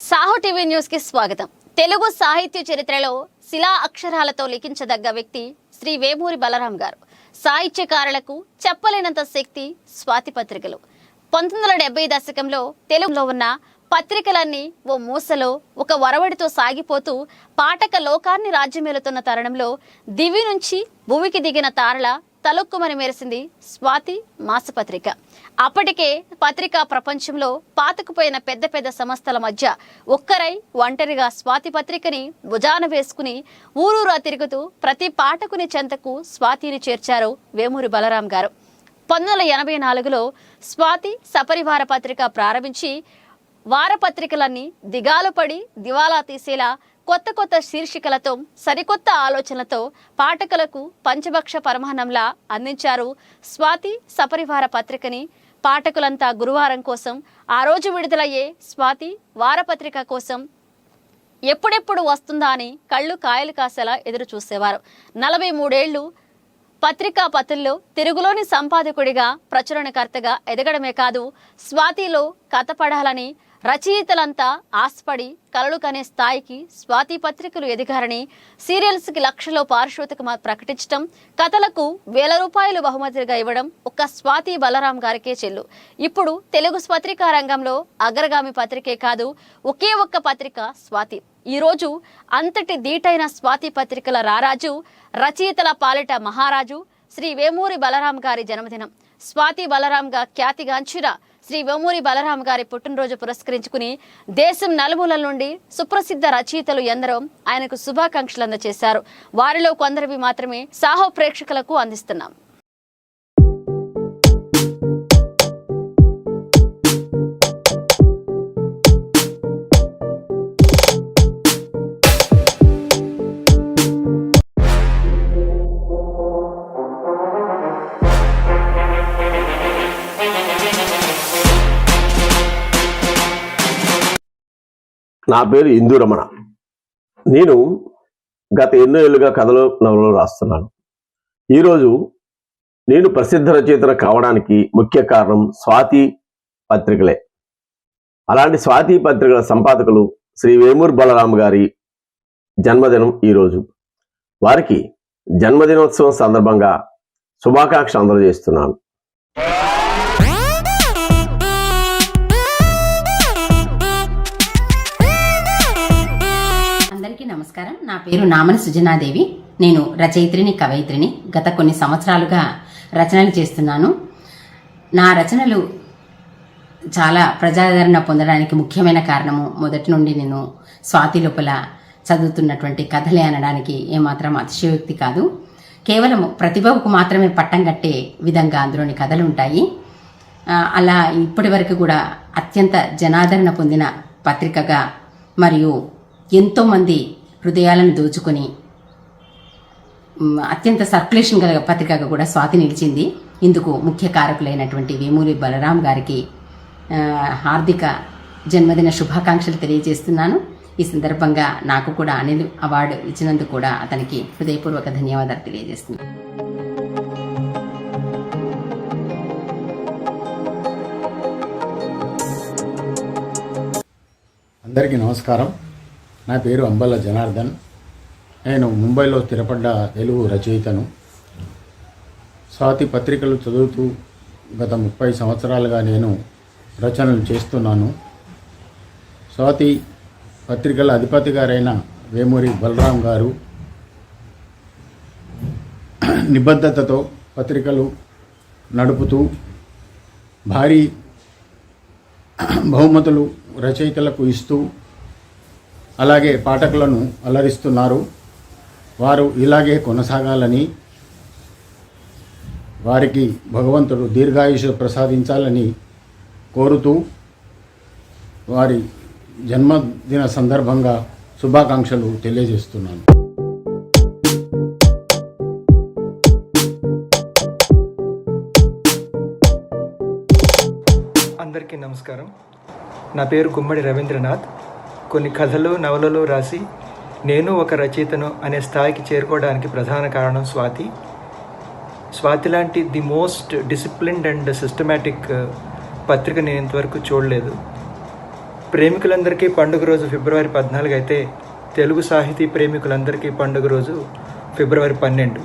Saaho TV న్యూస్కి స్వాగతం. తెలుగు సాహిత్య చరిత్రలో శిలా అక్షరాలతో లిఖించదగ్గ వ్యక్తి శ్రీ వేమూరి బలరాం గారు. సాహిత్యకారులకు చెప్పలేనంత శక్తి స్వాతి పత్రికలు. పంతొమ్మిది వందల డెబ్బై దశకంలో తెలుగులో ఉన్న పత్రికలన్నీ ఓ మూసలో ఒక వరవడితో సాగిపోతూ పాఠక లోకాన్ని రాజ్యమేలుతున్న తరుణంలో దివి నుంచి భూమికి దిగిన తారల తలొక్కుమని మెరిసింది స్వాతి మాసపత్రిక. అప్పటికే పత్రికా ప్రపంచంలో పాతకుపోయిన పెద్ద పెద్ద సంస్థల మధ్య ఒక్కరై ఒంటరిగా స్వాతి పత్రికని భుజాన వేసుకుని ఊరూరా తిరుగుతూ ప్రతి పాఠకుని చెంతకు స్వాతిని చేర్చారు వేమూరి బలరాం గారు. పంతొమ్మిది వందల ఎనభై నాలుగులో స్వాతి సపరివార పత్రిక ప్రారంభించి వారపత్రికలన్నీ దిగాలు పడి దివాలా తీసేలా కొత్త కొత్త శీర్షికలతో సరికొత్త ఆలోచనలతో పాఠకులకు పంచభక్ష పరమాన్నంలా అందించారు స్వాతి సపరివార పత్రికని. పాఠకులంతా గురువారం కోసం ఆ రోజు విడుదలయ్యే స్వాతి వారపత్రిక కోసం ఎప్పుడెప్పుడు వస్తుందా అని కళ్ళు కాయలు కాసేలా ఎదురు చూసేవారు. నలభై మూడేళ్ళు పత్రికా పత్రుల్లో తిరుగులోని సంపాదకుడిగా ప్రచురణకర్తగా ఎదగడమే కాదు స్వాతిలో కథపడాలని రచయితలంతా ఆశపడి కలలు కనే స్థాయికి స్వాతి పత్రికలు ఎదిగారని సీరియల్స్కి లక్షలో పారిశ్రామిక ప్రకటించడం కథలకు వేల రూపాయలు బహుమతిగా ఇవ్వడం ఒక్క స్వాతి బలరాం గారికే చెల్లు. ఇప్పుడు తెలుగు పత్రికా రంగంలో అగ్రగామి పత్రికే కాదు ఒకే ఒక్క పత్రిక స్వాతి. ఈరోజు అంతటి దీటైన స్వాతి పత్రికల రారాజు రచయితల పాలిట మహారాజు శ్రీ వేమూరి బలరాం గారి జన్మదినం. స్వాతి బలరాంగా ఖ్యాతిగాంచిన శ్రీ వేమూరి బలరామ గారి పుట్టినరోజు పురస్కరించుకుని దేశం నలుమూలల నుండి సుప్రసిద్ధ రచయితలు ఎందరో ఆయనకు శుభాకాంక్షలు అందజేశారు. వారిలో కొందరివి మాత్రమే సాహో ప్రేక్షకులకు అందిస్తున్నాం. నా పేరు ఇందురమణ. నేను గత ఎన్నో ఏళ్ళుగా కథలు నవలలు రాస్తున్నాను. ఈరోజు నేను ప్రసిద్ధ రచయితను కావడానికి ముఖ్య కారణం స్వాతి పత్రికలే. అలాంటి స్వాతి పత్రికల సంపాదకులు శ్రీ వేమూర్ బలరాం గారి జన్మదినం ఈరోజు. వారికి జన్మదినోత్సవం సందర్భంగా శుభాకాంక్షలు అందజేస్తున్నాను. నమస్కారం. నా పేరు నామన సుజనాదేవి. నేను రచయిత్రిని కవయిత్రిని గత కొన్ని సంవత్సరాలుగా రచనలు చేస్తున్నాను. నా రచనలు చాలా ప్రజాదరణ పొందడానికి ముఖ్యమైన కారణము మొదటి నుండి నేను స్వాతి లోపల చదువుతున్నటువంటి కథలే అనడానికి ఏమాత్రం అతిశయోక్తి కాదు. కేవలం ప్రతిభకు మాత్రమే పట్టం కట్టే విధంగా అందులోని కథలు ఉంటాయి. అలా ఇప్పటి వరకు కూడా అత్యంత జనాదరణ పొందిన పత్రికగా మరియు ఎంతోమంది హృదయాలను దోచుకొని అత్యంత సర్క్యులేషన్ గల పత్రికగా కూడా స్వాతి నిలిచింది. ఇందుకు ముఖ్య కారకులైనటువంటి వేమూరి బలరాం గారికి హార్దిక జన్మదిన శుభాకాంక్షలు తెలియజేస్తున్నాను. ఈ సందర్భంగా నాకు కూడా అనిల్ అవార్డు ఇచ్చినందుకు కూడా అతనికి హృదయపూర్వక ధన్యవాదాలు తెలియజేస్తున్నాను. అందరికీ నమస్కారం. నా పేరు అంబల్ల జనార్దన్. నేను ముంబైలో స్థిరపడ్డ తెలుగు రచయితను. స్వాతి పత్రికలు చదువుతూ గత ముప్పై సంవత్సరాలుగా నేను రచనలు చేస్తున్నాను. స్వాతి పత్రికల అధిపతి గారైన వేమూరి బలరాం గారు నిబద్ధతతో పత్రికలు నడుపుతూ భారీ బహుమతులు రచయితలకు ఇస్తూ అలాగే పాఠకులను అలరిస్తున్నారు. వారు ఇలాగే కొనసాగాలని వారికి భగవంతుడు దీర్ఘాయుష ప్రసాదించాలని కోరుతూ వారి జన్మదిన సందర్భంగా శుభాకాంక్షలు తెలియజేస్తున్నాను. అందరికీ నమస్కారం. నా పేరు గుమ్మడి రవీంద్రనాథ్. కొన్ని కథలు నవలలు రాసి నేను ఒక రచయితను అనే స్థాయికి చేరుకోవడానికి ప్రధాన కారణం స్వాతి. స్వాతి లాంటి the most disciplined and systematic పత్రిక నేను ఇంతవరకు చూడలేదు. ప్రేమికులందరికీ పండుగ రోజు ఫిబ్రవరి పద్నాలుగు అయితే తెలుగు సాహితీ ప్రేమికులందరికీ పండుగ రోజు ఫిబ్రవరి పన్నెండు.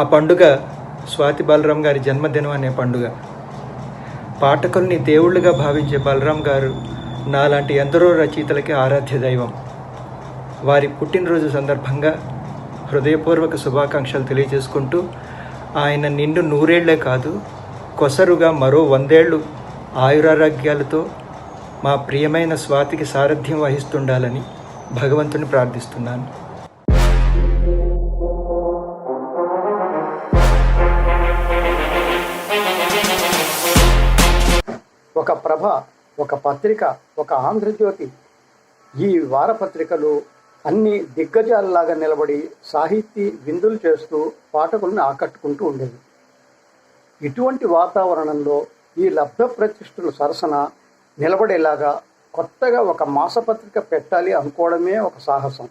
ఆ పండుగ స్వాతి బలరాం గారి జన్మదినం అనే పండుగ. పాఠకుల్ని దేవుళ్ళుగా భావించే బలరాం గారు నాలాంటి ఎందరో రచయితలకి ఆరాధ్య దైవం. వారి పుట్టినరోజు సందర్భంగా హృదయపూర్వక శుభాకాంక్షలు తెలియజేసుకుంటూ ఆయన నిండు నూరేళ్ళే కాదు కొసరుగా మరో వందేళ్ళు ఆయురారోగ్యాలతో మా ప్రియమైన స్వాతికి సారథ్యం వహిస్తుండాలని భగవంతుని ప్రార్థిస్తున్నాను. ఒక ప్రభ ఒక పత్రిక ఒక ఆంధ్రజ్యోతి. ఈ వారపత్రికలు అన్ని దిగ్గజాలలాగా నిలబడి సాహితీ విందులు చేస్తూ పాఠకులను ఆకట్టుకుంటూ ఉండేవి. ఇటువంటి వాతావరణంలో ఈ లబ్ధ ప్రతిష్ఠుల సరసన నిలబడేలాగా కొత్తగా ఒక మాసపత్రిక పెట్టాలి అనుకోవడమే ఒక సాహసం.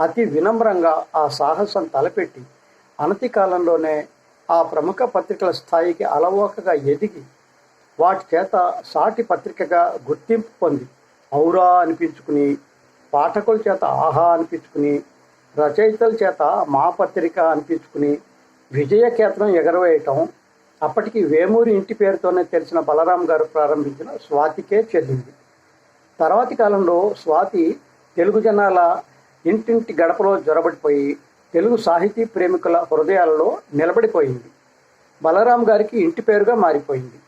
అతి వినమ్రంగా ఆ సాహసం తలపెట్టి అనతి కాలంలోనే ఆ ప్రముఖ పత్రికల స్థాయికి అలవోకగా ఎదిగి వాటి చేత సాటి పత్రికగా గుర్తింపు పొంది ఔరా అనిపించుకుని పాఠకుల చేత ఆహా అనిపించుకుని రచయితల చేత మా పత్రిక అనిపించుకుని విజయకేతనం ఎగరవేయటం అప్పటికి వేమూరి ఇంటి పేరుతోనే తెలిసిన బలరాం గారు ప్రారంభించిన స్వాతికే చెల్లింది. తర్వాతి కాలంలో స్వాతి తెలుగు జనాల ఇంటింటి గడపలో జొరబడిపోయి తెలుగు సాహితీ ప్రేమికుల హృదయాలలో నిలబడిపోయింది. బలరాం గారికి ఇంటి పేరుగా మారిపోయింది.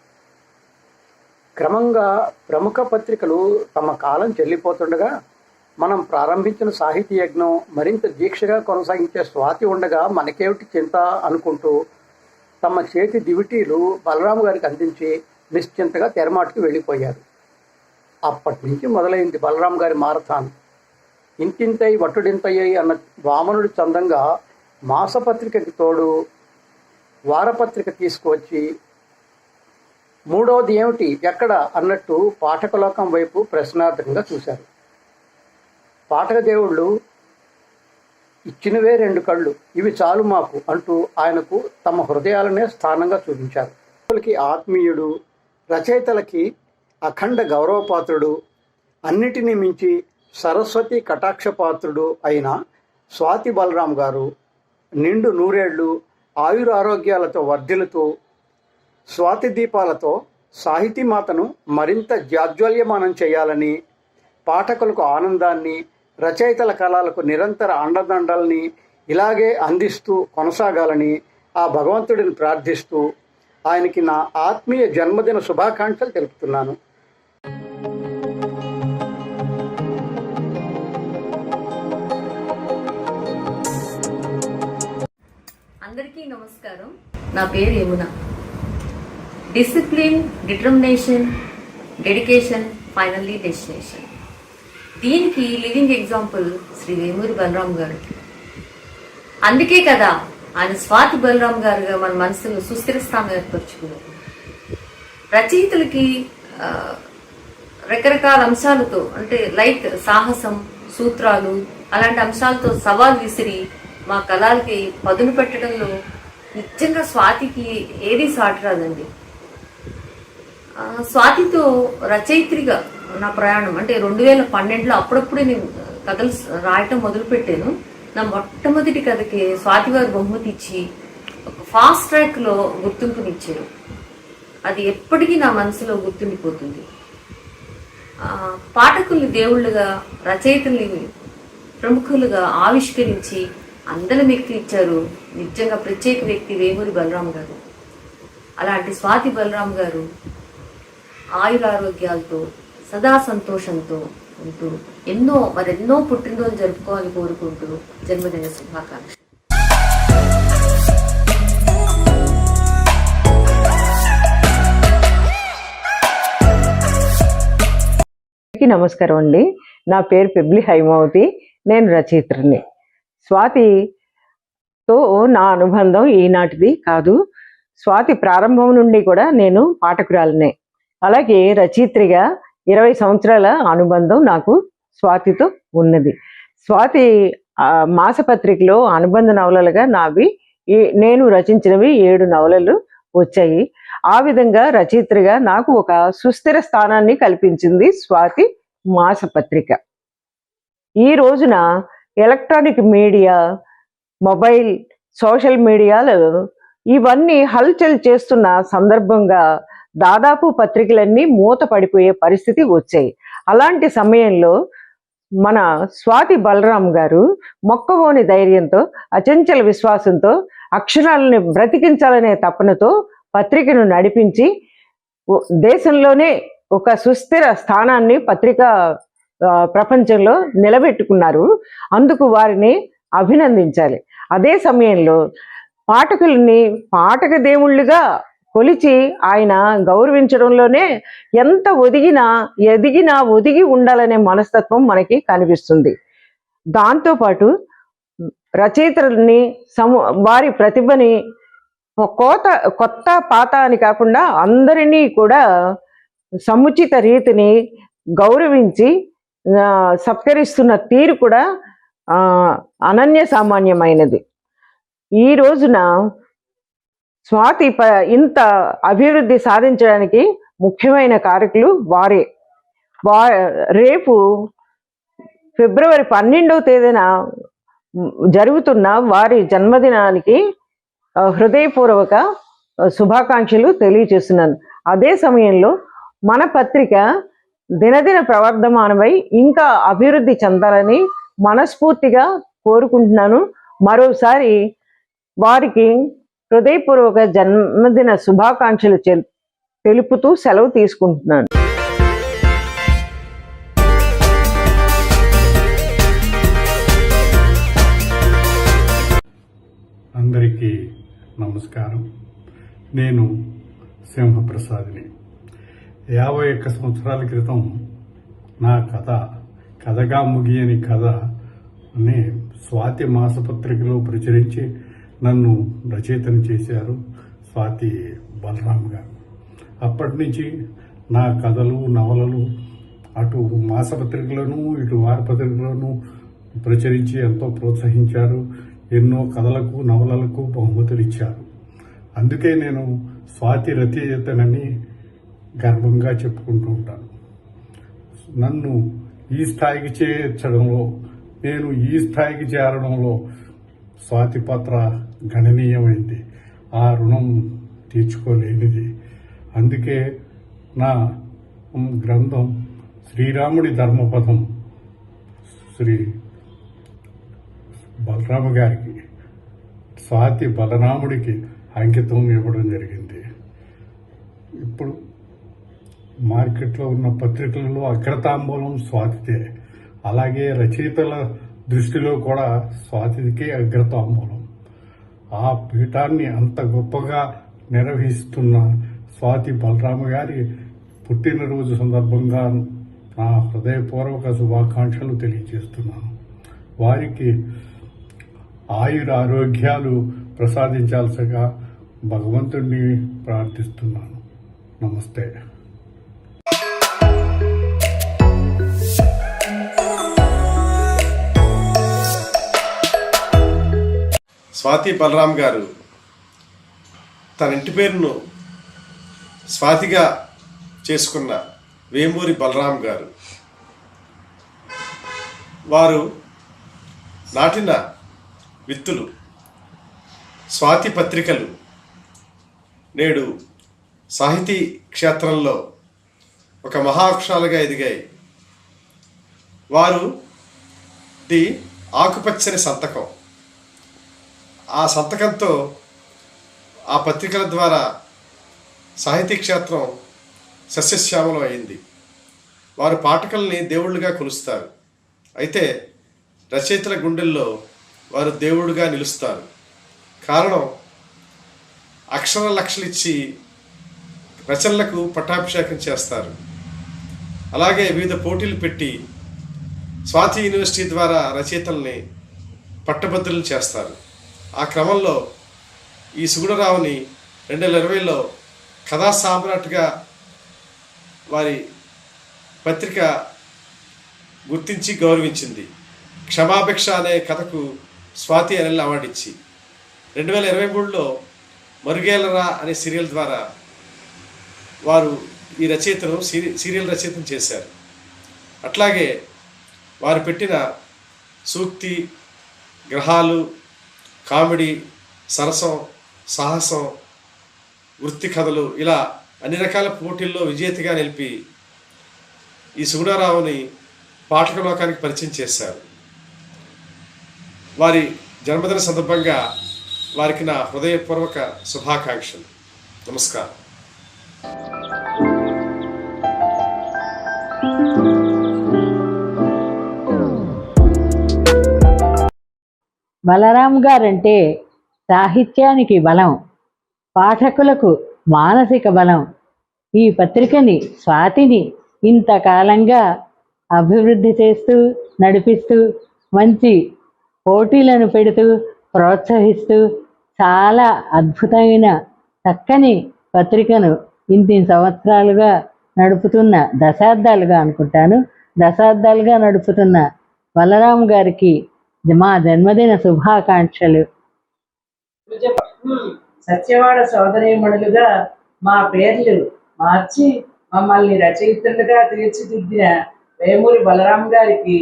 క్రమంగా ప్రముఖ పత్రికలు తమ కాలం చెల్లిపోతుండగా మనం ప్రారంభించిన సాహితీ యజ్ఞం మరింత దీక్షగా కొనసాగించే స్వాతి ఉండగా మనకేమిటి చింత అనుకుంటూ తమ చేతి దివిటీలు బలరాము గారికి అందించి నిశ్చింతగా తెరమాటుకు వెళ్ళిపోయారు. అప్పటి నుంచి మొదలైంది బలరాం గారి మారథాన్. ఇంతింతై వట్టుడింతయ్యై అన్న వామనుడి చందంగా మాసపత్రికకి తోడు వారపత్రిక తీసుకువచ్చి మూడవది ఏమిటి? ఎక్కడ అన్నట్టు పాఠకలోకం వైపు ప్రశ్నార్థకంగా చూశారు. పాఠక దేవుళ్ళు ఇచ్చినవే రెండు కళ్ళు ఇవి చాలు మాకు అంటూ ఆయనకు తమ హృదయాలనే స్థానంగా చూపించారు. పాఠకులకి ఆత్మీయుడు రచయితలకి అఖండ గౌరవపాత్రుడు అన్నిటినీ మించి సరస్వతి కటాక్షపాత్రుడు అయిన స్వాతి బలరాం గారు నిండు నూరేళ్ళు ఆయురారోగ్యాలతో వర్ధిల్లుతూ స్వాతి దీపాలతో సాహితీ మాతను మరింత జాజ్వల్యమానం చేయాలని పాఠకులకు ఆనందాన్ని రచయితల కళలకు నిరంతర అండదండల్ని ఇలాగే అందిస్తూ కొనసాగాలని ఆ భగవంతుడిని ప్రార్థిస్తూ ఆయనకి నా ఆత్మీయ జన్మదిన శుభాకాంక్షలు తెలుపుతున్నాను. అందరికీ నమస్కారం. నా పేరు Yamuna. Discipline determination dedication finally destination దీనికి లివింగ్ ఎగ్జాంపుల్ శ్రీ వేమూరి బలరాం గారు. అందుకే కదా ఆయన స్వాతి బలరాం గారుగా మన మనసులో సుస్థిర స్థానం ఏర్పరచుకున్నారు. రచయితలకి రకరకాల అంశాలతో అంటే లైక్ సాహసం సూత్రాలు అలాంటి అంశాలతో సవాల్ విసిరి మా కళలకి పదును పెట్టడంలో నిజంగా స్వాతికి ఏది సాటి రాదండి స్వాతితో రచయిత్రిగా నా ప్రయాణం. అంటే రెండు వేల పన్నెండులో అప్పుడప్పుడే నేను కథలు రాయటం మొదలుపెట్టాను. నా మొట్టమొదటి కథకి స్వాతి వారు బహుమతి ఇచ్చి ఒక ఫాస్ట్ ట్రాక్లో గుర్తింపునిచ్చారు. అది ఎప్పటికీ నా మనసులో గుర్తుండిపోతుంది. పాఠకుల్ని దేవుళ్ళుగా రచయితల్ని ప్రముఖులుగా ఆవిష్కరించి అందరం వ్యక్తి ఇచ్చారు నిజంగా ప్రత్యేక వ్యక్తి వేమూరి బలరాం గారు. అలాంటి స్వాతి బలరాం గారు ఆయురారోగ్యాలతో సదా సంతోషంతో ఉంటూ ఎన్నో మరెన్నో పుట్టినరోజు జరుపుకోవాలని కోరుకుంటూ జన్మదిన శుభాకాంక్షలు. నమస్కారం అండి. నా పేరు పెబ్లి హైమావతి. నేను రచయిత్రిని. స్వాతితో నా అనుబంధం ఈనాటిది కాదు. స్వాతి ప్రారంభం నుండి కూడా నేను పాఠకురాలనే. అలాగే రచయిత్రిగా ఇరవై సంవత్సరాల అనుబంధం నాకు స్వాతితో ఉన్నది. స్వాతి మాసపత్రికలో అనుబంధ నవలలుగా నావి నేను రచించినవి ఏడు నవలలు వచ్చాయి. ఆ విధంగా రచయిత్రిగా నాకు ఒక సుస్థిర స్థానాన్ని కల్పించింది స్వాతి మాసపత్రిక. ఈ రోజున ఎలక్ట్రానిక్ మీడియా మొబైల్ సోషల్ మీడియాలు ఇవన్నీ హల్చల్ చేస్తున్న సందర్భంగా దాదాపు పత్రికలన్నీ మూత పడిపోయే పరిస్థితి వచ్చాయి. అలాంటి సమయంలో మన స్వాతి బలరాం గారు మొక్కవోని ధైర్యంతో అచంచల విశ్వాసంతో అక్షరాలని బ్రతికించాలనే తపనతో పత్రికను నడిపించి దేశంలోనే ఒక సుస్థిర స్థానాన్ని పత్రికా ప్రపంచంలో నిలబెట్టుకున్నారు. అందుకు వారిని అభినందించాలి. అదే సమయంలో పాఠకుల్ని పాఠక దేవుళ్ళుగా కొలిచి ఆయన గౌరవించడంలోనే ఎంత ఒదిగినా ఎదిగినా ఒదిగి ఉండాలనే మనస్తత్వం మనకి కనిపిస్తుంది. దాంతోపాటు రచయితల్ని సము వారి ప్రతిభని కోత కొత్త పాత అని కాకుండా అందరినీ కూడా సముచిత రీతిని గౌరవించి సత్కరిస్తున్న తీరు కూడా అనన్య సామాన్యమైనది. ఈ రోజున స్వాతి ప ఇంత అభివృద్ధి సాధించడానికి ముఖ్యమైన కారకులు వారే. వా రేపు ఫిబ్రవరి పన్నెండవ తేదీన జరుగుతున్న వారి జన్మదినానికి హృదయపూర్వక శుభాకాంక్షలు తెలియజేస్తున్నాను అదే సమయంలో మన పత్రిక దినదిన ప్రవర్ధమానమై ఇంకా అభివృద్ధి చెందాలని మనస్ఫూర్తిగా కోరుకుంటున్నాను. మరోసారి వారికి హృదయపూర్వక జన్మదిన శుభాకాంక్షలు తెలుపుతూ సెలవు తీసుకుంటున్నాను. అందరికీ నమస్కారం. నేను సింహప్రసాద్ని. యాభై ఒక్క సంవత్సరాల క్రితం నా కథ కథగా ముగియని కథ అని స్వాతి మాసపత్రికలో ప్రచురించి నన్ను రచయితను చేశారు స్వాతి బలరాం గారు. అప్పటి నుంచి నా కథలు నవలలు అటు మాసపత్రికలను ఇటు వారపత్రికలను ప్రచురించి ఎంతో ప్రోత్సహించారు. ఎన్నో కథలకు నవలలకు బహుమతులు ఇచ్చారు. అందుకే నేను స్వాతి రచయితనని గర్వంగా చెప్పుకుంటూ ఉంటాను. నన్ను ఈ స్థాయికి చేర్చడంలో నేను ఈ స్థాయికి చేరడంలో స్వాతి పాత్ర గణనీయమైంది. ఆ రుణం తీర్చుకోలేనిది. అందుకే నా గ్రంథం శ్రీరాముడి ధర్మపదం శ్రీ బలరామ గారికి స్వాతి బలరాముడికి అంకితం ఇవ్వడం జరిగింది. ఇప్పుడు మార్కెట్లో ఉన్న పత్రికలలో అగ్రతాంబూలం స్వాతితే అలాగే రచయితల దృష్టిలో కూడా స్వాతికే అగ్రతాంబూలం. ఆ పీఠాన్ని అంత గొప్పగా నిర్వహిస్తున్న స్వాతి బలరామ గారి పుట్టినరోజు సందర్భంగా నా హృదయపూర్వక శుభాకాంక్షలు తెలియజేస్తున్నాను. వారికి ఆయుర ఆరోగ్యాలు ప్రసాదించాల్సిగా భగవంతుణ్ణి ప్రార్థిస్తున్నాను. నమస్తే. స్వాతి బలరాం గారు తన ఇంటి పేరును స్వాతిగా చేసుకున్న వేమూరి బలరాం గారు. వారు నాటిన విత్తులు స్వాతి పత్రికలు నేడు సాహితీ క్షేత్రంలో ఒక మహాక్షాలుగా ఎదిగాయి. వారు ది ఆకుపచ్చని సంతకం. ఆ సంతకంతో ఆ పత్రికల ద్వారా సాహితీ క్షేత్రం సస్యశ్యామలం అయింది. వారు పాఠకుల్ని దేవుళ్ళుగా కొలుస్తారు. అయితే రచయితల గుండెల్లో వారు దేవుడుగా నిలుస్తారు. కారణం అక్షర లక్షలు ఇచ్చి రచనలకు పట్టాభిషేకం చేస్తారు. అలాగే వివిధ పోటీలు పెట్టి స్వాతి యూనివర్సిటీ ద్వారా రచయితల్ని పట్టభద్రులు చేస్తారు. ఆ క్రమంలో ఈ సుగుణరావుని రెండు వేల ఇరవైలో కథా సామ్రాట్గా వారి పత్రిక గుర్తించి గౌరవించింది. క్షమాభిక్ష అనే కథకు స్వాతి అనిల్ అవార్డు ఇచ్చి రెండు వేల ఇరవై మూడులో మరుగేలరా అనే సీరియల్ ద్వారా వారు ఈ రచయితను సీరి సీరియల్ రచయితను చేశారు. అట్లాగే వారు పెట్టిన సూక్తి గ్రహాలు కామెడీ సరసం సాహసం వృత్తి కథలు ఇలా అన్ని రకాల పోటీల్లో విజేతగా నిలిపి ఈ సుగుణారావుని పాఠక లోకానికి పరిచయం చేశారు. వారి జన్మదిన సందర్భంగా వారికి నా హృదయపూర్వక శుభాకాంక్షలు. నమస్కారం. బలరాం గారంటే సాహిత్యానికి బలం పాఠకులకు మానసిక బలం. ఈ పత్రికని స్వాతిని ఇంతకాలంగా అభివృద్ధి చేస్తూ నడిపిస్తూ మంచి పోటీలను పెడుతూ ప్రోత్సహిస్తూ చాలా అద్భుతమైన చక్కని పత్రికను ఇన్ని సంవత్సరాలుగా నడుపుతున్న దశాబ్దాలుగా అనుకుంటాను. దశాబ్దాలుగా నడుపుతున్న బలరాం గారికి మా జన్మదిన శుభాకాంక్షలు. సత్యవాడ సోదరీమణులుగా మా పేర్లు మార్చి మమ్మల్ని రచయితలుగా తీర్చిదిద్దిన వేమూరి బలరాం గారికి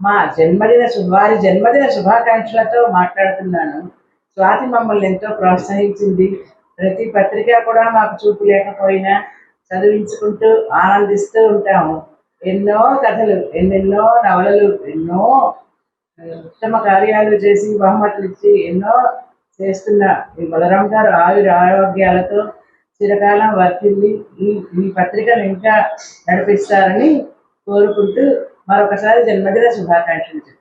మా జన్మదిన వారి జన్మదిన శుభాకాంక్షలతో మాట్లాడుతున్నాను. స్వాతి మమ్మల్ని ఎంతో ప్రోత్సహించింది. ప్రతి పత్రిక కూడా మాకు చూపు లేకపోయినా చదివించుకుంటూ ఆనందిస్తూ ఉంటాము. ఎన్నో కథలు ఎన్నెన్నో నవలలు ఎన్నో ఉత్తమ కార్యాలు చేసి బహుమతులు ఇచ్చి ఎన్నో చేస్తున్న ఈ బలరాం గారు ఆయుర ఆరోగ్యాలతో చిరకాలం వర్తిల్లి ఈ ఈ పత్రికను ఇంకా నడిపిస్తారని కోరుకుంటూ మరొకసారి జన్మదిన శుభాకాంక్షలు చెప్తున్నాను.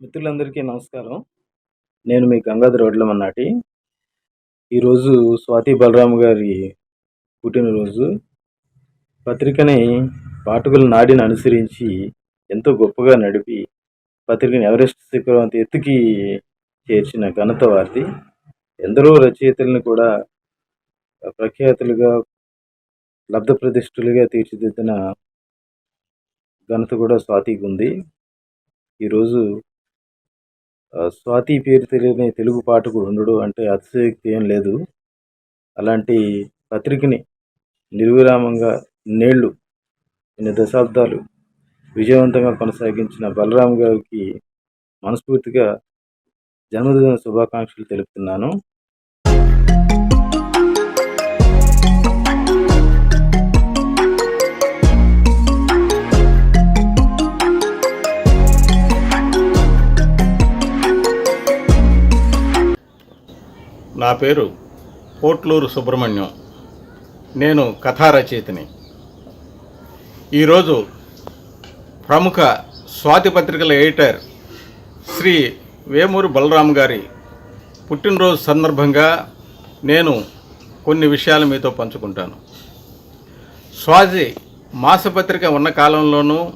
మిత్రులందరికీ నమస్కారం. నేను మీ గంగాధర్ వడ్లమన్నాటి. ఈరోజు స్వాతి బలరాము గారి పుట్టినరోజు. పత్రికని పాఠకుల నాడిని అనుసరించి ఎంతో గొప్పగా నడిపి పత్రికని ఎవరెస్ట్ శిఖరం అంత ఎత్తుకి చేర్చిన ఘనత వారిది. ఎందరో రచయితలను కూడా ప్రఖ్యాతులుగా లబ్ధ ప్రతిష్ఠులుగా తీర్చిదిద్దిన ఘనత కూడా స్వాతికి ఉంది. ఈరోజు స్వాతి పేరు తెలియని తెలుగు పాఠకుడు ఉండడు అంటే అతిశయోక్తి ఏం లేదు. అలాంటి పత్రికని నిర్విరామంగా నేళ్ళు ఎన్ని దశాబ్దాలు విజయవంతంగా కొనసాగించిన బలరాం గారికి మనస్ఫూర్తిగా జన్మదిన శుభాకాంక్షలు తెలుపుతున్నాను. నా పేరు పోట్లూరు సుబ్రహ్మణ్యం. నేను కథారచయితని. ఈరోజు ప్రముఖ స్వాతి పత్రికల ఎడిటర్ శ్రీ వేమూరు బలరాం గారి పుట్టినరోజు సందర్భంగా నేను కొన్ని విషయాలు మీతో పంచుకుంటాను. స్వాతి మాసపత్రిక ఉన్న కాలంలోనూ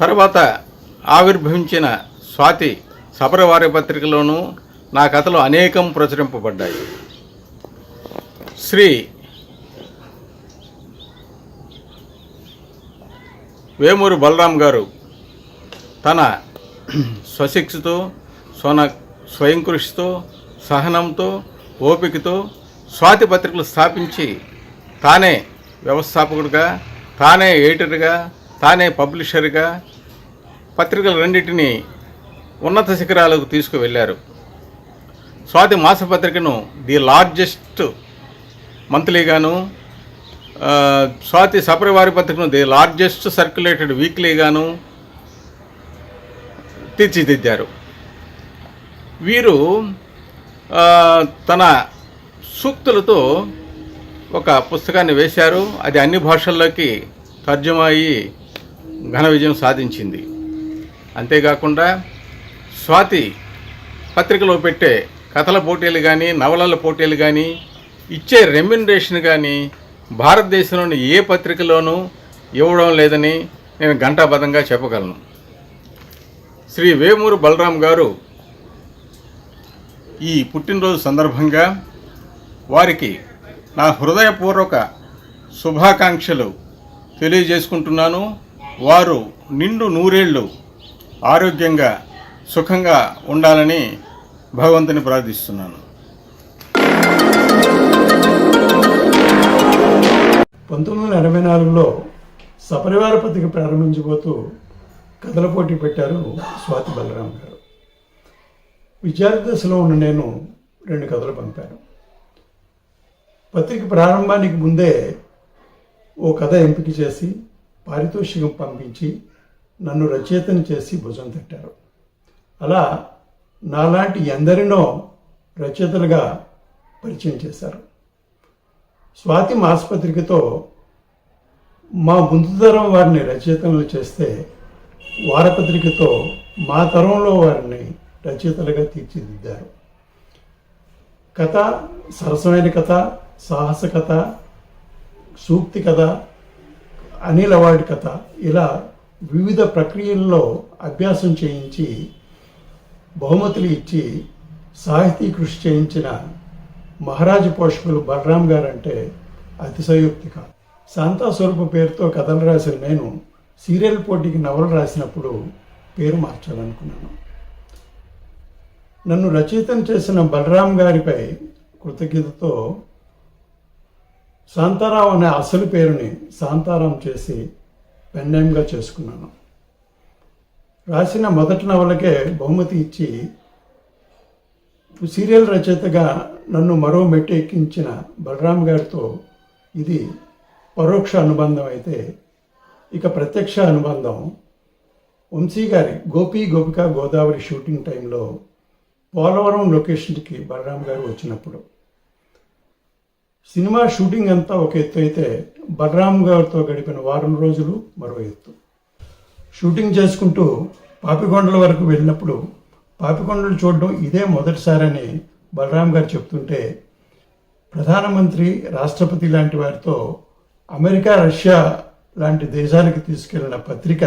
తర్వాత ఆవిర్భవించిన స్వాతి సపరవారి పత్రికలోనూ నా కథలు అనేకం ప్రచురింపబడ్డాయి. శ్రీ వేమూరి బలరాం గారు తన స్వశిక్షతో స్వన స్వయం కృషితో సహనంతో ఓపికతో స్వాతి పత్రికలు స్థాపించి తానే వ్యవస్థాపకుడిగా తానే ఎడిటర్గా తానే పబ్లిషర్గా పత్రికలు రెండింటినీ ఉన్నత శిఖరాలకు తీసుకువెళ్ళారు స్వాతి మాసపత్రికను ది లార్జెస్ట్ మంత్లీగాను స్వాతి సపరివారి పత్రికను ది లార్జెస్ట్ సర్క్యులేటెడ్ వీక్లీగాను తీర్చిదిద్దారు. వీరు తన సూక్తులతో ఒక పుస్తకాన్ని వేశారు. అది అన్ని భాషల్లోకి తర్జుమా ఘన విజయం సాధించింది. అంతేకాకుండా స్వాతి పత్రికలో పెట్టే కథల పోటీలు కానీ నవలల పోటీలు కానీ ఇచ్చే రెమ్యునరేషన్ కానీ భారతదేశంలోని ఏ పత్రికలోనూ ఇవ్వడం లేదని నేను ఘంటాబద్ధంగా చెప్పగలను. శ్రీ వేమూరు బలరాం గారు ఈ పుట్టినరోజు సందర్భంగా వారికి నా హృదయపూర్వక శుభాకాంక్షలు తెలియజేసుకుంటున్నాను. వారు నిండు నూరేళ్ళు ఆరోగ్యంగా సుఖంగా ఉండాలని భగవంతుని ప్రార్థిస్తున్నాను. పంతొమ్మిది వందల ఎనభై నాలుగులో సపరివార పత్రిక ప్రారంభించబోతూ కథల పోటీ పెట్టారు స్వాతి బలరాం గారు. విద్యార్థి దశలో ఉన్న నేను రెండు కథలు పంపాను. పత్రిక ప్రారంభానికి ముందే ఓ కథ ఎంపిక చేసి పారితోషికం పంపించి నన్ను రచయితని చేసి భుజం తట్టారు. అలా నాలాంటి ఎందరినో రచయితలుగా పరిచయం చేశారు. స్వాతి మాసపత్రికతో మా ముందు తరం వారిని రచయితలు చేస్తే వారపత్రికతో మా తరంలో వారిని రచయితలుగా తీర్చిదిద్దారు. కథ సరసమైన కథ సాహస కథ సూక్తి కథ అనిల్ అవార్డు కథ ఇలా వివిధ ప్రక్రియల్లో అభ్యాసం చేయించి బహుమతులు ఇచ్చి సాహితీ కృషి చేయించిన మహారాజు పోషకులు బలరాం గారు అంటే అతిశయోక్తి కాదు. శాంతాస్వరూప పేరుతో కథలు రాసిన నేను సీరియల్ పోటీకి నవలు రాసినప్పుడు పేరు మార్చాలనుకున్నాను. నన్ను రచయితం చేసిన బలరాం గారిపై కృతజ్ఞతతో శాంతారాం అనే అసలు పేరుని శాంతారాం చేసి పెన్నేమ్గా చేసుకున్నాను. రాసిన మొదటి నవలకే బహుమతి ఇచ్చి సీరియల్ రచయితగా నన్ను మరో మెట్టు ఎక్కించిన బలరాం గారితో ఇది పరోక్ష అనుబంధం అయితే ఇక ప్రత్యక్ష అనుబంధం. వంశీ గారి గోపి గోపిక గోదావరి షూటింగ్ టైంలో పోలవరం లొకేషన్కి బలరాం గారు వచ్చినప్పుడు. సినిమా షూటింగ్ అంతా ఒక ఎత్తు అయితే బలరాం గారితో గడిపిన వారం రోజులు మరో ఎత్తు. షూటింగ్ చేసుకుంటూ పాపికొండల వరకు వెళ్ళినప్పుడు పాపికొండలు చూడడం ఇదే మొదటిసారని బలరాం గారు చెప్తుంటే ప్రధానమంత్రి రాష్ట్రపతి లాంటి వారితో అమెరికా రష్యా లాంటి దేశాలకు తీసుకెళ్ళిన పత్రిక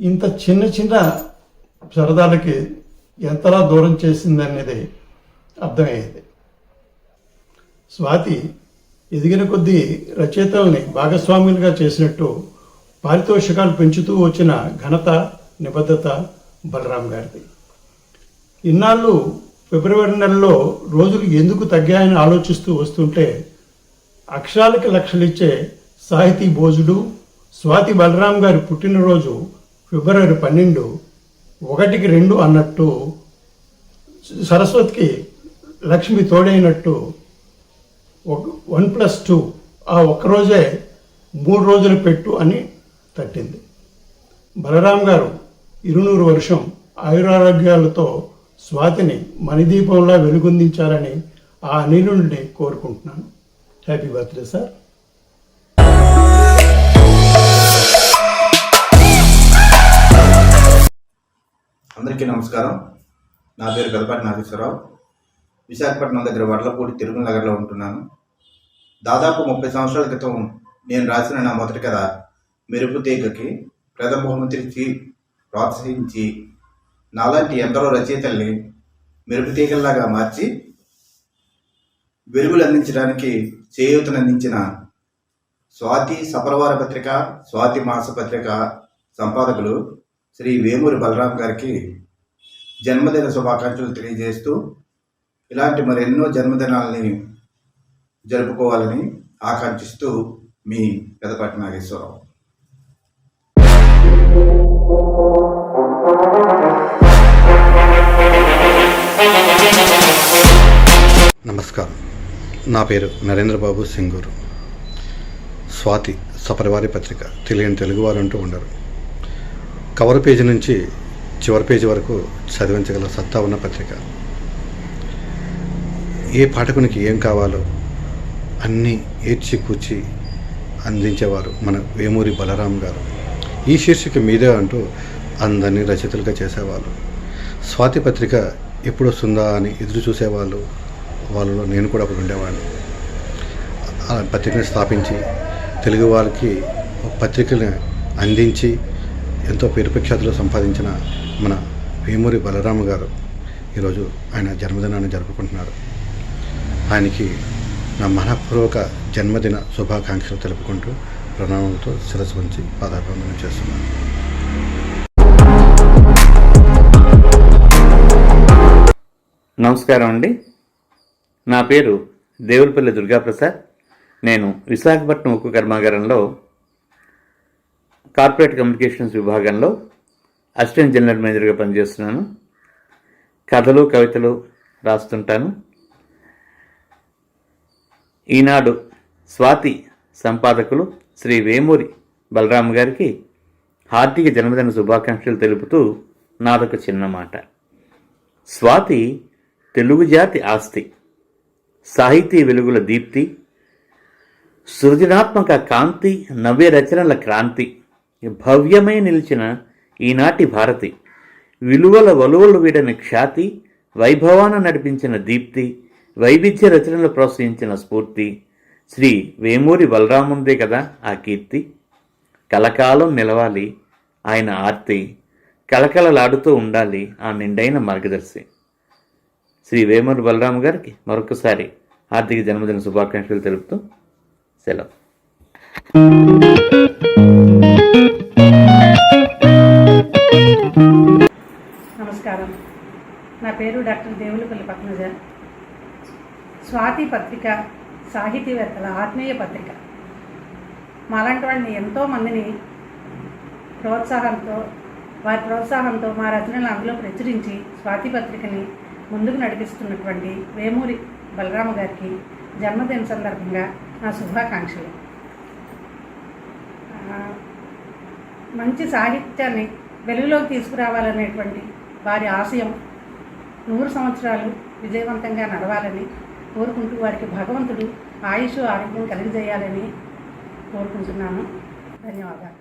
ఇంత చిన్న చిన్న సరదాలకి ఎంతలా దూరం చేసిందనేది అర్థమయ్యేది. స్వాతి ఎదిగిన కొద్దీ రచయితల్ని భాగస్వాములుగా చేసినట్టు పారితోషికాలు పెంచుతూ వచ్చిన ఘనత నిబద్ధత బలరాం గారిది. ఇన్నాళ్ళు ఫిబ్రవరి నెలలో రోజులు ఎందుకు తగ్గాయని ఆలోచిస్తూ వస్తుంటే అక్షరాలకి లక్షలిచ్చే సాహితీ భోజుడు స్వాతి బలరాం గారి పుట్టినరోజు ఫిబ్రవరి పన్నెండు ఒకటికి రెండు అన్నట్టు సరస్వతికి లక్ష్మి తోడైనట్టు ఒక వన్ ప్లస్ టూ ఆ ఒక్కరోజే మూడు రోజులు పెట్టు అని తట్టింది. బలరాం గారు ఇరునూరు వర్షం ఆయురారోగ్యాలతో స్వాతిని మణిదీపంలా వెలుగొందించాలని ఆ అనిలుడిని కోరుకుంటున్నాను. హ్యాపీ బర్త్డే సార్ అందరికీ నమస్కారం. నా పేరు గదపాటి నాగేశ్వరరావు. విశాఖపట్నం దగ్గర వడ్లపూడి తిరుమల నగర్లో ఉంటున్నాను. దాదాపు ముప్పై సంవత్సరాల క్రితం నేను రాసిన నా మొదటి కథ మెరుపు తీగకి ప్రథమ బహుమతి ప్రోత్సహించి నాలాంటి ఎందరో రచయితల్ని మెరుపు తీగల్లాగా మార్చి వెలుగులు అందించడానికి చేయూతనందించిన స్వాతి సపరవార పత్రిక స్వాతి మాస పత్రిక సంపాదకులు శ్రీ వేమూరి బలరాం గారికి జన్మదిన శుభాకాంక్షలు తెలియజేస్తూ ఇలాంటి మరెన్నో జన్మదినాలని జరుపుకోవాలని ఆకాంక్షిస్తూ మీ పెదపాటి నాగేశ్వరరావు. నమస్కారం. నా పేరు నరేంద్రబాబు సింగూరు. స్వాతి సపరివారి పత్రిక తెలియని తెలుగువారు అంటూ ఉండరు. కవర్ పేజీ నుంచి చివరి పేజీ వరకు చదివించగల సత్తా ఉన్న పత్రిక. ఏ పాఠకునికి ఏం కావాలో అన్నీ ఏడ్చి కూర్చి అందించేవారు మన వేమూరి బలరాం గారు. ఈ శీర్షిక మీదే అంటూ అందరినీ రచయితలుగా చేసేవాళ్ళు. స్వాతి పత్రిక ఎప్పుడు వస్తుందా అని ఎదురు చూసేవాళ్ళు వాళ్ళలో నేను కూడా అప్పుడు ఉండేవాడిని. ఆ పత్రికని స్థాపించి తెలుగు వారికి పత్రికని అందించి ఎంతో పేరు ప్రఖ్యాతులు సంపాదించిన మన వేమూరి బలరామ గారు ఈరోజు ఆయన జన్మదినాన్ని జరుపుకుంటున్నారు. ఆయనకి నా మనపూర్వక జన్మదిన శుభాకాంక్షలు తెలుపుకుంటూ ప్రణామంతో శిరస్సు ఉంచి పాదాభివందనం చేస్తున్నాను. నమస్కారం అండి. నా పేరు దేవులపల్లి దుర్గాప్రసాద్. నేను విశాఖపట్నం ఉక్కు కర్మాగారంలో కార్పొరేట్ కమ్యూనికేషన్స్ విభాగంలో అసిస్టెంట్ జనరల్ మేనేజర్గా పనిచేస్తున్నాను. కథలు కవితలు రాస్తుంటాను. ఈనాడు స్వాతి సంపాదకులు శ్రీ వేమూరి బలరాము గారికి హార్దిక జన్మదిన శుభాకాంక్షలు తెలుపుతూ నాదొక చిన్న మాట స్వాతి తెలుగు జాతి ఆస్తి. సాహితీ వెలుగుల దీప్తి సృజనాత్మక కాంతి నవ్య రచనల క్రాంతి భవ్యమై నిలిచిన ఈనాటి భారతి విలువల వలువలు వీడని ఖ్యాతి వైభవాన నడిపించిన దీప్తి వైవిధ్య రచనలు ప్రోత్సహించిన స్ఫూర్తి శ్రీ వేమూరి బలరాముందే కదా ఆ కీర్తి. కలకాలం నిలవాలి ఆయన ఆర్తి కలకలలాడుతూ ఉండాలి ఆ నిండైన మార్గదర్శి. శ్రీ వేమూరి బలరాము గారికి మరొకసారి ఆర్థిక జన్మదిన శుభాకాంక్షలు తెలుపుతూ సెలవు. నమస్కారం. నా పేరు డాక్టర్ దేవులపల్లి పద్మజ. స్వాతి పత్రిక సాహితీవేత్తల ఆత్మీయ పత్రిక. మాలాంటి వాళ్ళని ఎంతోమందిని ప్రోత్సాహంతో వారి ప్రోత్సాహంతో మా రచనలు అందులో ప్రచురించి స్వాతి పత్రికని ముందుకు నడిపిస్తున్నటువంటి వేమూరి బలరామ గారికి జన్మదిన సందర్భంగా నా శుభాకాంక్షలు. మంచి సాహిత్యాన్ని వెలుగులోకి తీసుకురావాలనేటువంటి వారి ఆశయం నూరు సంవత్సరాలు విజయవంతంగా నడవాలని కోరుకుంటూ వారికి భగవంతుడు ఆయుష్ ఆరోగ్యం కలిగజేయాలని కోరుకుంటున్నాను. ధన్యవాదాలు.